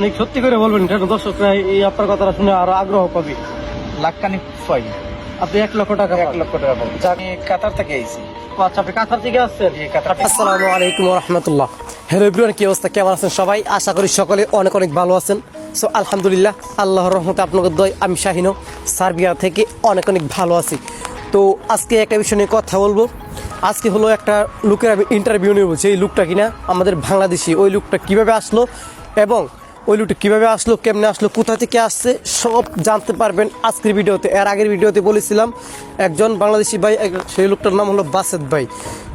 অনেক সত্যি করে বলবেন কেন দর্শকরা এই আপনার কথাটা শুনে আরও আগ্রহ পাবে। লাখখানিক পাই আপনি এক লক্ষ টাকা এক লক্ষ টাকা পাই আমি কাতার থেকে আইছি। আচ্ছা আপনি কাতার থেকে আসছেন। আসসালামু আলাইকুম রহমতুল্লাহ হ্যালো এভরিওয়ান কি অবস্থা? কেমন আছেন সবাই? আশা করি সকলে অনেক অনেক ভালো আছেন। সো আলহামদুলিল্লাহ আল্লাহর রহমতে আপনাদের দয় আমি শাহিনও সার্বিয়া থেকে অনেক অনেক ভালো আছি। তো আজকে একটা বিষয় নিয়ে কথা বলব। আজকে হলো একটা লুকের আমি ইন্টারভিউ নেব যে লুকটা কিনা আমাদের বাংলাদেশি। ওই লুকটা কীভাবে আসলো এবং ওই লুটে কীভাবে আসলো, কেমনে আসলো, কোথা থেকে আসছে, সব জানতে পারবেন আজকের ভিডিওতে। এর আগের ভিডিওতে বলেছিলাম, একজন বাংলাদেশি ভাই সেই লোকটার নাম হলো বাসেদ ভাই।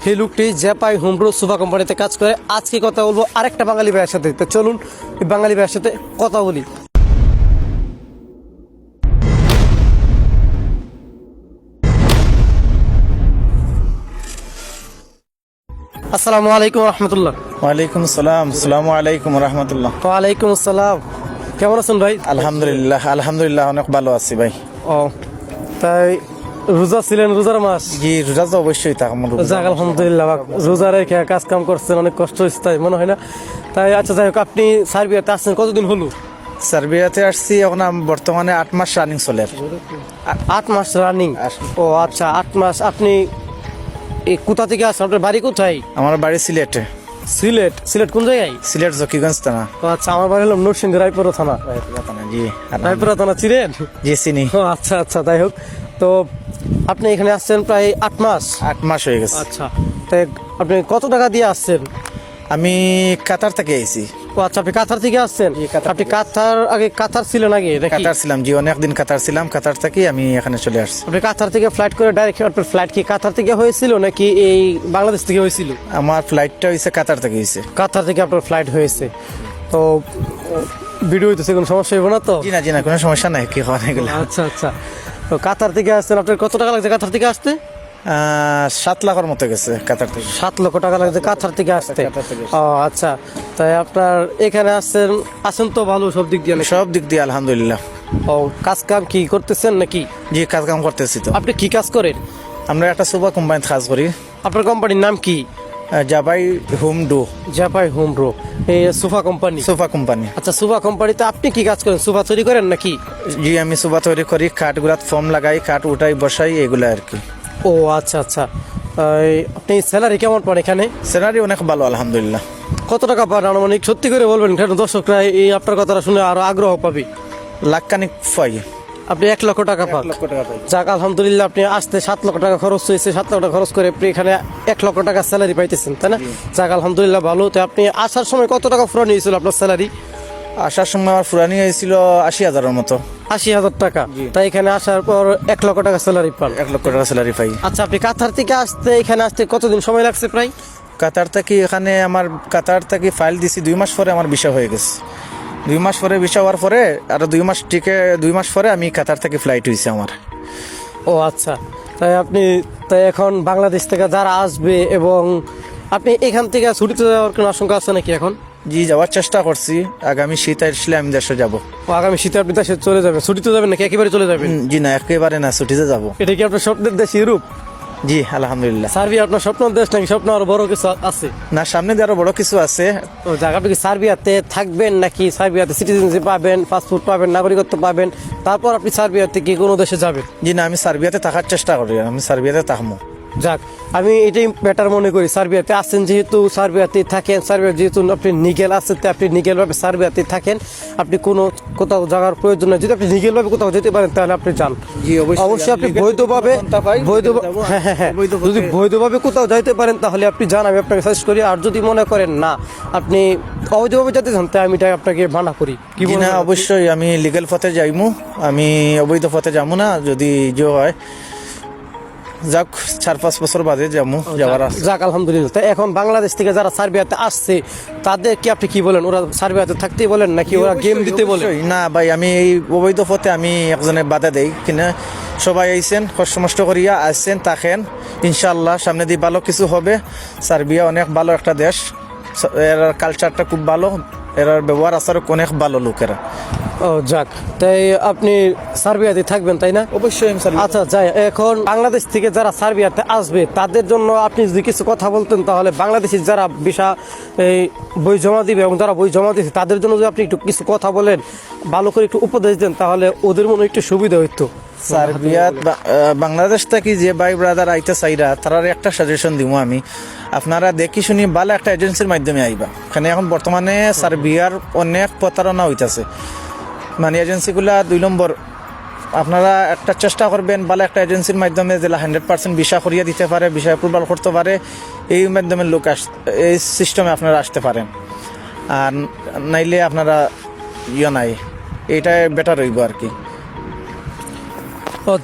সেই লোকটি জ্যাপাই হোমব্রো সুভা কোম্পানিতে কাজ করে। আজকে কথা বলব আরেকটা বাঙালি ভাইয়ের সাথে। তো চলুন বাঙালি ভাইয়ের সাথে কথা বলি। আসসালামু আলাইকুম রহমতুল্লাহ। ওয়ালাইকুম আসসালাম। আসসালামু আলাইকুম রহমতুল্লাহ। ওয়ালাইকুম আসসালাম। কেমন আছেন ভাই? আলহামদুলিল্লাহ আলহামদুলিল্লাহ অনেক ভালো আছি ভাই। ও তাই রোজা ছিলেন রোজার মাস? জি রোজা তো অবশ্যই থাক আমার। যাক আলহামদুলিল্লাহ রোজা রেখে কাজ কাম করছেন অনেক কষ্ট হচ্ছে তাই মনে হয় না? তাই আচ্ছা যাই হোক আপনি সার্বিয়াতে আসছেন কতদিন হলো? সার্বিয়াতে আসছি এখন বর্তমানে আট মাস রানিং চলে আট মাস রানিং ও আচ্ছা আট মাস। আপনি এই কোথা থেকে আসছেন? আপনার বাড়ি কোথায়? আমার বাড়ি সিলেটে। সিলেট? সিলেট কোন জায়গায়? সিলেট জকিগঞ্জ থানা। আচ্ছা আমার বাড়ি হলো নরসিংহ রায়পুর থানা। জি। রায়পুর থানা চিনেন জি চিনি। ও আচ্ছা আচ্ছা যাই হোক। তো আপনি এখানে আসছেন প্রায় আট মাস? আট মাস হয়ে গেছে। আচ্ছা তাই আপনি কত টাকা দিয়ে আসছেন? আমি কাতার থেকে আইছি ও আচ্ছা আপনি কাতার থেকে আসছেন কাতার আপনি কাতার আগে কাতার ছিলেন আগে কাতার ছিলাম জি অনেকদিন কাতার ছিলাম কাতার থেকে আমি এখানে চলে আসছি আপনি কাতার থেকে ফ্লাইট করে ডাইরেক্ট আপনার ফ্লাইট কি কাতার থেকে হয়েছিল নাকি এই বাংলাদেশ থেকে হয়েছিল আমার ফ্লাইটটা হয়েছে কাতার থেকে হয়েছে কাতার থেকে আপনার ফ্লাইট হয়েছে তো ভিডিও হইতেছে কোনো সমস্যা হইব না তো জি না জি না কোনো সমস্যা নাই কি এগুলো আচ্ছা আচ্ছা তো কাতার থেকে আসছেন আপনার কত টাকা লাগছে কাতার থেকে আসতে সাত লাখের মতো গেছে কাতার থেকে সাত লক্ষ টাকা লাগছে কাতার থেকে আসতে ও আচ্ছা তাই আপনার এখানে আসছেন আসেন তো ভালো সব দিক দিয়ে? সব দিক দিয়ে আলহামদুলিল্লাহ। ও কাজ কাম কি করতেছেন নাকি? জি কাজ কাম করতেছি তো। আপনি কি কাজ করেন? আমরা একটা সুপার কোম্পানিতে কাজ করি। আপনার কোম্পানির নাম কি? জাবাই হোম ডু। জাপাই হোম ব্রো এই সোফা কোম্পানি। Sofa company. আচ্ছা সোফা কোম্পানিতে আপনি কি কাজ করেন? সোফা তৈরি করেন নাকি? জি আমি সোফা তৈরি করি কাঠ গুলাত ফর্ম লাগাই কাঠ উঠাই বসাই এগুলো আর কি। ও আচ্ছা আচ্ছা। আপনি স্যালারি কেমন পান এখানে? স্যালারি অনেক ভালো আলহামদুলিল্লাহ। কত টাকা পান আনুমানিক? সত্যি করে বলবেন কেন? দর্শকরা এই আপনার কথাটা শুনে আরও আগ্রহ পাবে। লাখখানিক পাই। আপনি এক লক্ষ টাকা পান। যাক আলহামদুলিল্লাহ আপনি আসতে সাত লক্ষ টাকা খরচ হয়েছে। সাত লক্ষ টাকা খরচ করে আপনি এখানে এক লক্ষ টাকা স্যালারি পাইতেছেন তাই না? যাক আলহামদুলিল্লাহ ভালো। তো আপনি আসার সময় কত টাকা ফুরানি হয়েছিল আপনার স্যালারি আসার সময় আমার ফুরানি হয়েছিল আশি হাজারের মতো। আশি হাজার টাকা। তাই এখানে আসার পর এক লক্ষ টাকা স্যালারি পান। এক লক্ষ টাকা স্যালারি পাই। আচ্ছা আপনি কাতার থেকে আসতে এখানে আসতে কতদিন সময় লাগছে প্রায়? কাতার থেকে এখানে আমার কাতার থেকে ফাইল দিছি দুই মাস পরে আমার বিষয় হয়ে গেছে। দুই মাস পরে বিষয় হওয়ার পরে আরও দুই মাস টিকে দুই মাস পরে আমি কাতার থেকে ফ্লাইট হয়েছে আমার। ও আচ্ছা তাই আপনি তাই এখন বাংলাদেশ থেকে যারা আসবে এবং আপনি এখান থেকে ছুটিতে যাওয়ার কোনো আশঙ্কা আছে নাকি এখন? জি যাওয়ার চেষ্টা করছি। আগামী শীত আসলে আমি দেশে যাব। ও আগামী শীতে আপনি দেশে চলে যাবেন। ছুটিতে যাবেন নাকি? একেবারে চলে যাবেন? জি না একেবারে না ছুটিতে যাব। এটা কি আপনার স্বপ্নের দেশ ইউরোপ? জি আলহামদুলিল্লাহ। সার্বিয়া আপনার স্বপ্নের দেশ নাকি স্বপ্ন আরও বড় কিছু আছে? না সামনে দিয়ে আরও বড় কিছু আছে। তো জায়গাটা কি সার্বিয়াতে থাকবেন নাকি সার্বিয়াতে সিটিজেনশিপ পাবেন পাসপোর্ট পাবেন নাগরিকত্ব পাবেন? তারপর আপনি সার্বিয়াতে কি কোনো দেশে যাবেন? জি না আমি সার্বিয়াতে থাকার চেষ্টা করি আমি সার্বিয়াতে থাকব। যাক আমি এটাই বেটার মনে করি সার্বিয়াতে আছেন যেহেতু সার্বিয়াতে থাকেন সার্বিয়া যেহেতু আপনি নিগেল আছেন তো আপনি নিগেলভাবে সার্বিয়াতে থাকেন আপনি কোনো কোথাও যাওয়ার প্রয়োজন নেই যদি আপনি নিগেল ভাবে কোথাও যেতে পারেন তাহলে আপনি যান। অবশ্যই। আপনি বৈধভাবে বৈধ হ্যাঁ হ্যাঁ হ্যাঁ। যদি বৈধভাবে কোথাও যাইতে পারেন তাহলে আপনি যান আমি আপনাকে সাজেস্ট করি। আর যদি মনে করেন না আপনি অবৈধভাবে যেতে চান তাই আমি এটাই আপনাকে মানা করি। কি না অবশ্যই আমি লিগেল পথে যাইমু। আমি অবৈধ পথে যাব না যদি যে হয়। যাক চার পাঁচ বছর বাদে যাব যাওয়ার আছে। যাক আলহামদুলিল্লাহ। তা এখন বাংলাদেশ থেকে যারা সার্বিয়াতে আসছে তাদের কি আপনি কি বলেন? ওরা সার্বিয়াতে থাকতেই বলেন নাকি ওরা গেম দিতে বলেন? না ভাই আমি এই অবৈধ পথে আমি একজনে বাধা দেই। কিনা সবাই আইছেন কষ্ট মষ্ট করিয়া আসছেন থাকেন ইনশাল্লাহ সামনে দিয়ে ভালো কিছু হবে। সার্বিয়া অনেক ভালো একটা দেশ। এর কালচারটা খুব ভালো। এর ব্যবহার আচার অনেক ভালো লোকেরা। ও যাক। তাই আপনি সার্বিয়াতে থাকবেন তাই না? অবশ্যই আচ্ছা যাই এখন বাংলাদেশ থেকে যারা সার্বিয়াতে আসবে তাদের জন্য আপনি যদি কিছু কথা বলতেন তাহলে বাংলাদেশি যারা ভিসা এই বই জমা দিবে এবং যারা বই জমা দিচ্ছে তাদের জন্য যদি আপনি একটু কিছু কথা বলেন ভালো করে একটু উপদেশ দেন তাহলে ওদের মনে একটু সুবিধা হইতো। সার্বিয়াত বাংলাদেশ থেকে যে ভাই ব্রাদার আইতে চাইরা তারার একটা সাজেশন দিব আমি। আপনারা দেখি শুনি ভালো একটা এজেন্সির মাধ্যমে আইবা। এখানে এখন বর্তমানে সার্বিয়ার অনেক প্রতারণা হইতাছে। মানে এজেন্সিগুলা দুই নম্বর। আপনারা একটা চেষ্টা করবেন ভালো একটা এজেন্সির মাধ্যমে যেটা হান্ড্রেড পার্সেন্ট ভিসা করিয়ে দিতে পারে, ভিসা অ্যাপ্রুভাল করতে পারে, এই মাধ্যমে লোক আস এই সিস্টেমে আপনারা আসতে পারেন। আর নাইলে আপনারা ইয়ে নাই, এইটাই বেটার হইব আর কি।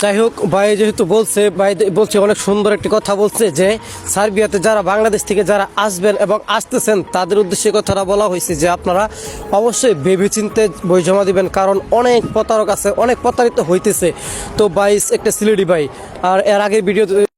যাই হোক, ভাই যেহেতু বলছে, ভাই বলছে, অনেক সুন্দর একটি কথা বলছে যে, সার্বিয়াতে যারা বাংলাদেশ থেকে যারা আসবেন এবং আসতেছেন, তাদের উদ্দেশ্যে কথাটা বলা হয়েছে যে, আপনারা অবশ্যই ভেবেচিন্তে বই জমা দিবেন, কারণ অনেক প্রতারক আছে, অনেক প্রতারিত হইতেছে। তো বাইস একটা সিলেডি ভাই, আর এর আগে ভিডিও